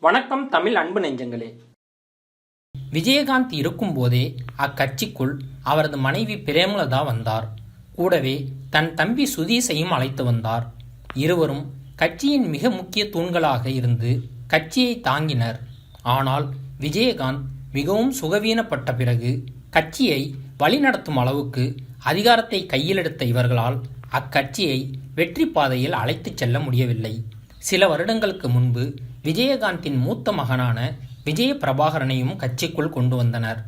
வணக்கம் தமிழ் அன்பு நெஞ்சங்களே. விஜயகாந்த் இருக்கும்போதே அக்கட்சிக்குள் அவரது மனைவி பிரேமலதா வந்தார். கூடவே தன் தம்பி சுதீஷையும் அழைத்து வந்தார். இருவரும் கட்சியின் மிக முக்கிய தூண்களாக இருந்து கட்சியை தாங்கினர். ஆனால் விஜயகாந்த் மிகவும் சுகவீனப்பட்ட பிறகு கட்சியை வழிநடத்தும் அளவுக்கு அதிகாரத்தை கையிலெடுத்த இவர்களால் அக்கட்சியை வெற்றி பாதையில் அழைத்துச் செல்ல முடியவில்லை. சில வருடங்களுக்கு முன்பு விஜயகாந்தின் மூத்த மகனான விஜய பிரபாகரனையும் கட்சிக்குள் கொண்டு வந்தனர்.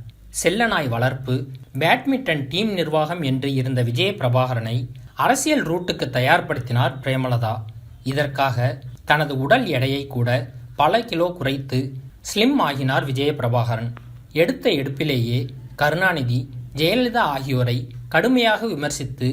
செல்லநாய் வளர்ப்பு பேட்மிண்டன் டீம் நிர்வாகம் என்று இருந்த விஜய பிரபாகரனை அரசியல் ரூட்டுக்கு தயார்படுத்தினார் பிரேமலதா. இதற்காக தனது உடல் எடையை கூட பல கிலோ குறைத்து ஸ்லிம் ஆகினார் விஜய பிரபாகரன் எடுத்த எடுப்பிலேயே கருணாநிதி ஜெயலலிதா ஆகியோரை கடுமையாக விமர்சித்து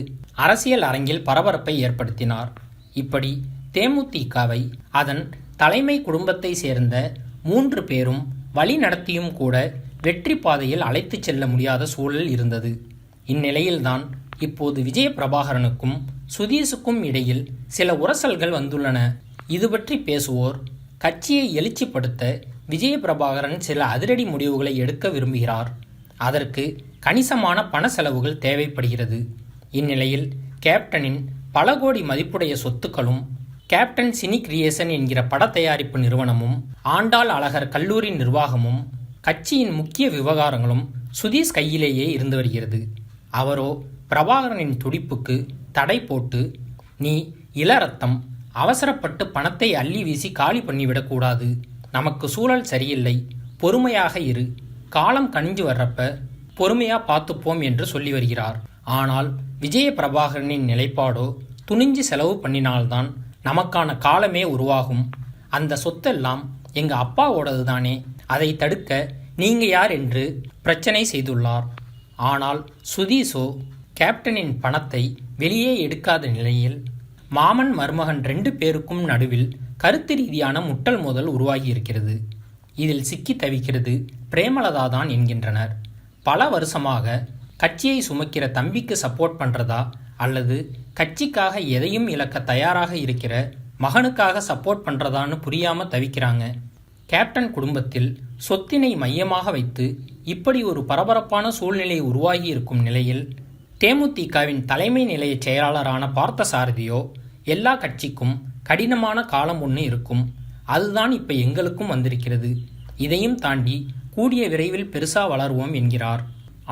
அரசியல் அரங்கில் பரபரப்பை ஏற்படுத்தினார். இப்படி தேமுதிகவை அதன் தலைமை குடும்பத்தை சேர்ந்த மூன்று பேரும் வழி நடத்தியும் கூட வெற்றி பாதையில் அழைத்துச் செல்ல முடியாத சூழல் இருந்தது. இந்நிலையில்தான் இப்போது விஜய பிரபாகரனுக்கும் சுதீஷுக்கும் இடையில் சில உரசல்கள் வந்துள்ளன. இது பற்றி பேசுவோர் கட்சியை எழுச்சிப்படுத்த விஜய பிரபாகரன் சில அதிரடி முடிவுகளை எடுக்க விரும்புகிறார். அதற்கு கணிசமான பண செலவுகள் தேவைப்படுகிறது. இந்நிலையில் கேப்டனின் பல கோடி மதிப்புடைய சொத்துக்களும் கேப்டன் சினி கிரியேஷன் என்கிற பட தயாரிப்பு நிறுவனமும் ஆண்டாள் அழகர் கல்லூரி நிர்வாகமும் கட்சியின் முக்கிய விவகாரங்களும் சுதீஷ் கையிலேயே இருந்து வருகிறது. அவரோ பிரபாகரனின் துடிப்புக்கு தடை போட்டு நீ இளரத்தம் அவசரப்பட்டு பணத்தை அள்ளி வீசி காலி பண்ணிவிடக்கூடாது. நமக்கு சூழல் சரியில்லை. பொறுமையாக இரு. காலம் கணிஞ்சு வர்றப்ப பொறுமையா பார்த்துப்போம் என்று சொல்லி வருகிறார். ஆனால் விஜய பிரபாகரனின் நிலைப்பாடோ துணிஞ்சு செலவு பண்ணினால்தான் நமக்கான காலமே உருவாகும். அந்த சொத்தெல்லாம் எங்க அப்பாவோடது தானே அதை தடுக்க நீங்க யார் என்று பிரச்சனை செய்துள்ளார். ஆனால் சுதீஷோ கேப்டனின் பணத்தை வெளியே எடுக்காத நிலையில் மாமன் மருமகன் ரெண்டு பேருக்கும் நடுவில் கருத்து ரீதியான முட்டல் மோதல் உருவாகியிருக்கிறது. இதில் சிக்கி தவிக்கிறது பிரேமலதா தான் என்கின்றனர். பல வருஷமாக கட்சியை சுமக்கிற தம்பிக்கு சப்போர்ட் பண்ணுறதா அல்லது கட்சிக்காக எதையும் இழக்க தயாராக இருக்கிற மகனுக்காக சப்போர்ட் பண்ணுறதான்னு புரியாமல் தவிக்கிறாங்க. கேப்டன் குடும்பத்தில் சொத்தினை மையமாக வைத்து இப்படி ஒரு பரபரப்பான சூழ்நிலை உருவாகி இருக்கும் நிலையில் தேமுதிகவின் தலைமை நிலைய செயலாளரான பார்த்தசாரதியோ எல்லா கட்சிக்கும் கடினமான காலம் ஒன்று இருக்கும். அதுதான் இப்போ எங்களுக்கும் வந்திருக்கிறது. இதையும் தாண்டி கூடிய விரைவில் பெருசாக வளருவோம் என்கிறார்.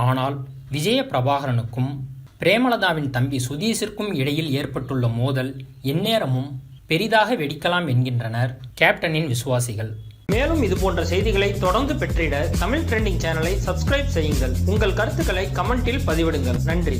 ஆனால் விஜய பிரபாகரனுக்கும் பிரேமலதாவின் தம்பி சுதீஷிற்கும் இடையில் ஏற்பட்டுள்ள மோதல் எந்நேரமும் பெரிதாக வெடிக்கலாம் என்கின்றனர் கேப்டனின் விசுவாசிகள். மேலும் இது போன்ற செய்திகளை தொடர்ந்து பெற்றிட தமிழ் ட்ரெண்டிங் சேனலை சப்ஸ்கிரைப் செய்யுங்கள். உங்கள் கருத்துக்களை கமெண்டில் பதிவிடுங்கள். நன்றி.